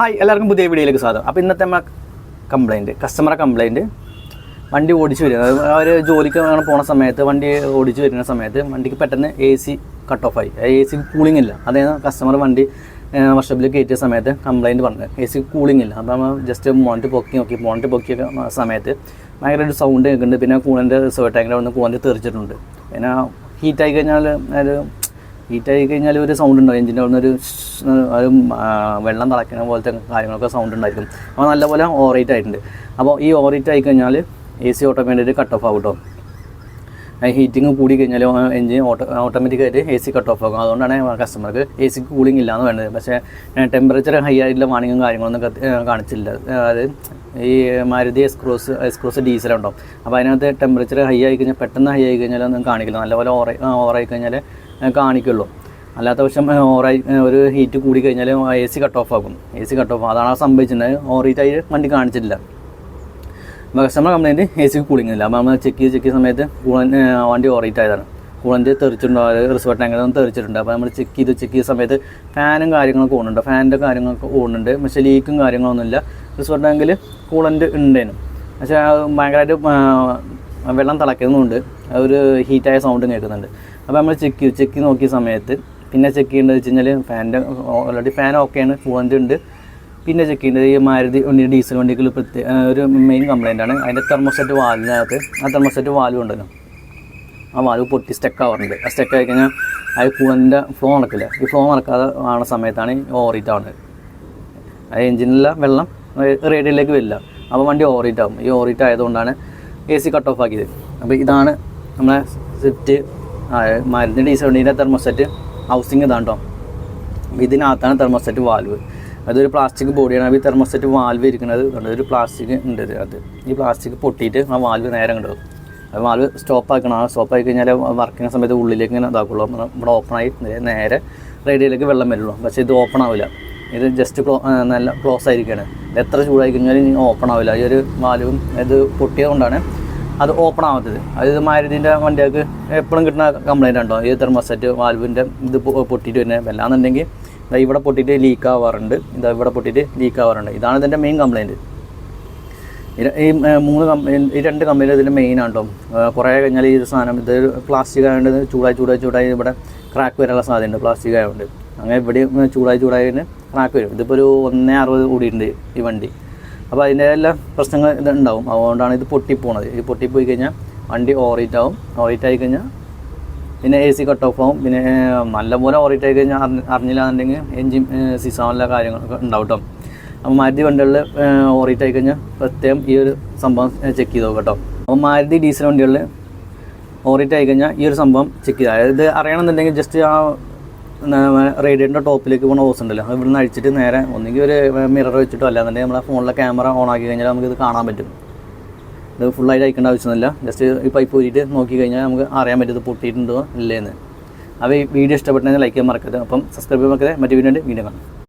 Hi എല്ലാവർക്കും പുതിയ വീഡിയോയിലേക്ക് സ്വാഗതം. അപ്പോൾ ഇന്നത്തെ നമ്മൾ കംപ്ലൈന്റ് കസ്റ്റമറെ കംപ്ലൈന്റ് വണ്ടി ഓടിച്ച് വരിക അവർ ജോലിക്ക് അങ്ങനെ പോണ സമയത്ത് വണ്ടി ഓടിച്ച് വരുന്ന സമയത്ത് വണ്ടിക്ക് പെട്ടെന്ന് എ സി കട്ട് ഓഫ് ആയി. എ സി കൂളിംഗ് ഇല്ല. അതായത് കസ്റ്റമർ വണ്ടി വർഷപ്പിൽ കയറ്റിയ സമയത്ത് കംപ്ലൈന്റ് പറഞ്ഞു എ സി കൂളിംഗ് ഇല്ല. അപ്പോൾ നമ്മൾ ജസ്റ്റ് മോണിറ്റ് പൊക്കി നോക്കി. മോണിറ്റ് പൊക്കിയ സമയത്ത് ഭയങ്കര ഒരു സൗണ്ട് കേൾക്കുന്നുണ്ട്. പിന്നെ കൂളിന്റെ റിസർവ് ടാങ്കിന്റെ അവിടെ നിന്ന് കൂളിന്റെ തെറിച്ചിട്ടുണ്ട്. പിന്നെ ഹീറ്റായി കഴിഞ്ഞാൽ ഒരു ഹീറ്റായി കഴിഞ്ഞാൽ ഒരു സൗണ്ട് ഉണ്ടാവും എഞ്ചിന്റെ അവിടെ ഒരു വെള്ളം തിളയ്ക്കുന്ന പോലത്തെ കാര്യങ്ങളൊക്കെ സൗണ്ട് ഉണ്ടായിരിക്കും അപ്പോൾ നല്ലപോലെ ഓറേറ്റ് ആയിട്ടുണ്ട്. അപ്പോൾ ഈ ഓറേറ്റ് ആയി കഴിഞ്ഞാൽ A C automatic cut off ആകും കേട്ടോ ഹീറ്റിംഗ് കൂടി കഴിഞ്ഞാൽ എഞ്ചിൻ ഓട്ടോ ഓട്ടോമാറ്റിക്കായിട്ട് എ സി കട്ട് ഓഫ് ആകും അതുകൊണ്ടാണ് കസ്റ്റമർക്ക് എ സിക്ക് കൂളിംഗ് ഇല്ലാന്ന് വേണ്ടത് പക്ഷേ ടെമ്പറേച്ചർ ഹൈ ആയിട്ടുള്ള വാണിങ്ങും കാര്യങ്ങളൊന്നും കാണിച്ചില്ല. അതായത് ഈ മാരുതി എക്സ്ക്രോസ് ഡീസൽ ഉണ്ടാവും അപ്പോൾ അതിനകത്ത് ടെമ്പറേച്ചർ ഹൈ ആയി കഴിഞ്ഞാൽ പെട്ടെന്ന് ഹൈ ആയി കഴിഞ്ഞാൽ ഒന്നും കാണിക്കില്ല. നല്ലപോലെ ഓറ ഓറായി കഴിഞ്ഞാൽ കാണിക്കുള്ളൂ. അല്ലാത്ത പക്ഷം ഓറായി ഒരു ഹീറ്റ് കൂടി കഴിഞ്ഞാൽ എ സി കട്ട് ഓഫ് ആകും. എ സി കട്ട് ഓഫ് അതാണ് സംഭവിച്ചിട്ടുണ്ടായത്. ഓറീറ്റ് ആയി വണ്ടി കാണിച്ചിട്ടില്ല. കസ്റ്റമർ കംപ്ലൈന്റ് എ സിക്ക് കൂളിംഗ് ഇല്ല. അപ്പോൾ നമ്മൾ ചെക്ക് ചെയ്ത് ചെക്ക് ചെയ്യുന്ന സമയത്ത് കൂളൻ വണ്ടി ഓറീറ്റ് ആയതാണ്. കൂളന്റ് തെറിച്ചിട്ടുണ്ടോ? റിസർവ് ടാങ്കിൽ നിന്ന് തെറിച്ചിട്ടുണ്ട്. അപ്പോൾ നമ്മൾ ചെക്ക് ചെയ്ത് ചെക്ക് ചെയ്ത സമയത്ത് ഫാനും കാര്യങ്ങളൊക്കെ ഓടുന്നുണ്ട് ഫാനിന്റെ കാര്യങ്ങളൊക്കെ ഓടുന്നുണ്ട് പക്ഷേ ലീക്കും കാര്യങ്ങളൊന്നുമില്ല. റിസർവ് ടാങ്കിൽ കൂളന്റ് ഉണ്ടേനും. പക്ഷേ ഭയങ്കരമായിട്ട് വെള്ളം തിളയ്ക്കുന്നുണ്ട് ഒരു ഹീറ്റായ സൗണ്ടും കേൾക്കുന്നുണ്ട്. അപ്പോൾ നമ്മൾ ചെക്ക് ചെക്ക് നോക്കിയ സമയത്ത് പിന്നെ ചെക്ക് ചെയ്യേണ്ടത് വെച്ച് കഴിഞ്ഞാൽ ഫാനിന്റെ ഓൾറെഡി ഫാൻ ഓക്കെയാണ് ഫുവന്റ് ഉണ്ട്. പിന്നെ ചെക്ക് ചെയ്യേണ്ടത് ഈ മാരുതി വണ്ടി ഡീസൽ വണ്ടികൾ പ്രത്യേക ഒരു മെയിൻ കംപ്ലൈന്റ് ആണ്. അതിന്റെ തെർമോസെറ്റ് വാലിനകത്ത് ആ തെർമോസെറ്റ് വാൽവ് ഉണ്ടല്ലോ. ആ വാൽവ് പൊട്ടി സ്റ്റക്ക് ആവാറുണ്ട്. ആ സ്റ്റക്ക് ആയി കഴിഞ്ഞാൽ ആ കൂളിന്റെ ഫ്ലോ നടക്കില്ല. ഈ ഫ്ലോ നടക്കാതെ ആണ സമയത്താണ് ഓറിറ്റ് ആവുന്നത്. ആ എഞ്ചിനിലെ വെള്ളം റേഡിയയിലേക്ക് വരില്ല. അപ്പോൾ വണ്ടി ഓറിറ്റ് ആവും. ഈ ഓറിറ്റ് ആയതുകൊണ്ടാണ് എ സി കട്ട് ഓഫ് ആക്കിയത്. അപ്പോൾ ഇതാണ് നമ്മളെ സെറ്റ് മരുന്ന് ഡീസൽ വണ്ടീന്റെ തെർമോസെറ്റ് ഹൗസിങ് ഇതാണ് കേട്ടോ ഇതിനകത്താണ് തെർമോസെറ്റ് വാൽവ് അതൊരു പ്ലാസ്റ്റിക് ബോഡിയാണ് അപ്പോൾ ഈ തെർമോസെറ്റ് വാൽവ് ഇരിക്കുന്നത് ഒരു പ്ലാസ്റ്റിക് ഉണ്ട് അത്. ഈ പ്ലാസ്റ്റിക് പൊട്ടിയിട്ട് ആ വാൽവ് നേരെ കണ്ടു അത് വാൽവ് സ്റ്റോപ്പ് ആക്കണം. ആ സ്റ്റോപ്പ് ആയി കഴിഞ്ഞാൽ വർക്കിംഗ് സമയത്ത് ഉള്ളിലേക്ക് ഇങ്ങനെ ഇതാക്കുള്ളൂ. ഇവിടെ ഓപ്പൺ ആയി നേരെ റേഡിയോയിലേക്ക് വെള്ളം വരുള്ളൂ. പക്ഷേ ഇത് ഓപ്പൺ ആവില്ല. ഇത് ജസ്റ്റ് ക്ലോ നല്ല ക്ലോസ് ആയിരിക്കുകയാണ് ഇത് എത്ര ചൂടായി കഴിഞ്ഞാലും ഓപ്പൺ ആവില്ല. ഈ ഒരു വാലുവും ഇത് പൊട്ടിയതുകൊണ്ടാണ് അത് ഓപ്പൺ ആവാത്തത്. അത് മാരുതിന്റെ വണ്ടികൾക്ക് എപ്പോഴും കിട്ടുന്ന കംപ്ലൈന്റ് ഉണ്ടോ ഈ തെർമോസെറ്റ് വാൽവിന്റെ ഇത് പൊട്ടിയിട്ട് വരുന്നത് വല്ലാന്നുണ്ടെങ്കിൽ ഇതാ ഇവിടെ പൊട്ടിയിട്ട് ലീക്ക് ആവാറുണ്ട്. ഇതാ ഇവിടെ പൊട്ടിയിട്ട് ലീക്ക് ആവാറുണ്ട്. ഇതാണ് ഇതിന്റെ മെയിൻ കംപ്ലൈന്റ് ഈ മൂന്ന് കമ്പനി ഈ രണ്ട് കമ്പനി ഇതിന്റെ മെയിൻ ആണ് കേട്ടോ കുറേ കഴിഞ്ഞാൽ ഈ ഒരു സാധനം ഇത് പ്ലാസ്റ്റിക് ആയതുകൊണ്ട് ചൂടായി ചൂടായി ചൂടായി ഇവിടെ ക്രാക്ക് വരാനുള്ള സാധ്യതയുണ്ട്. പ്ലാസ്റ്റിക് ആയതുകൊണ്ട് അങ്ങനെ ഇവിടെ ചൂടായി ചൂടായി ക്രാക്ക് വരും. ഇതിപ്പോൾ ഒരു ഒന്നേ അറുപത് കൂടിയിട്ടുണ്ട് ഈ വണ്ടി. അപ്പോൾ അതിന്റെ എല്ലാ പ്രശ്നങ്ങൾ ഇതുണ്ടാവും അതുകൊണ്ടാണ് ഇത് പൊട്ടിപ്പോണത്. ഇത് പൊട്ടിപ്പോയി കഴിഞ്ഞാൽ വണ്ടി ഓറിറ്റ് ആവും. ഓറിറ്റ് ആയി കഴിഞ്ഞാൽ പിന്നെ എ സി കട്ട് ഓഫ് ആവും. പിന്നെ നല്ലപോലെ ഓറിറ്റ് ആയി കഴിഞ്ഞാൽ അറിഞ്ഞ അറിഞ്ഞില്ല എന്നുണ്ടെങ്കിൽ എൻജിൻ സിസോണിലെ കാര്യങ്ങളൊക്കെ ഉണ്ടാവും കേട്ടോ അപ്പോൾ മാരുതി വണ്ടികളിൽ ഓറിറ്റ് ആയി കഴിഞ്ഞാൽ പ്രത്യേകം ഈ ഒരു സംഭവം ചെക്ക് ചെയ്ത് നോക്കട്ടോ കേട്ടോ അപ്പോൾ മാരുതി ഡീസൽ വണ്ടികളിൽ ഓറിറ്റ് ആയി കഴിഞ്ഞാൽ ഈ ഒരു സംഭവം ചെക്ക് ചെയ്ത്. അതായത് അറിയണമെന്നുണ്ടെങ്കിൽ ജസ്റ്റ് ആ റേഡിയേറ്ററിന്റെ ടോപ്പിലേക്ക് പോകുന്ന ഹോസ് ഉണ്ടല്ലോ. ഇവിടുന്ന് അഴിച്ചിട്ട് നേരെ ഒന്നുകിൽ ഒരു മിറർ വെച്ചിട്ടോ അല്ലാന്നുണ്ടെങ്കിൽ നമ്മളെ ഫോണിലെ ക്യാമറ ഓൺ ആക്കി കഴിഞ്ഞാൽ നമുക്കിത് കാണാൻ പറ്റും. ഇത് ഫുള്ളായിട്ട് അയക്കേണ്ട ആവശ്യമൊന്നുമില്ല. ജസ്റ്റ് ഈ പൈപ്പ് ഊരിയിട്ട് നോക്കി കഴിഞ്ഞാൽ നമുക്ക് അറിയാൻ പറ്റും ഇത് പൊട്ടിയിട്ടുണ്ടോ ഇല്ലേന്ന്. അപ്പോൾ ഈ വീഡിയോ ഇഷ്ടപ്പെട്ടെങ്കിൽ ലൈക്ക് ചെയ്യാൻ മറക്കരുത്. അപ്പം സബ്സ്ക്രൈബ് ചെയ്യാൻ മറക്കരുത്. മറ്റു വീഡിയോ വീഡിയോ കാണാം.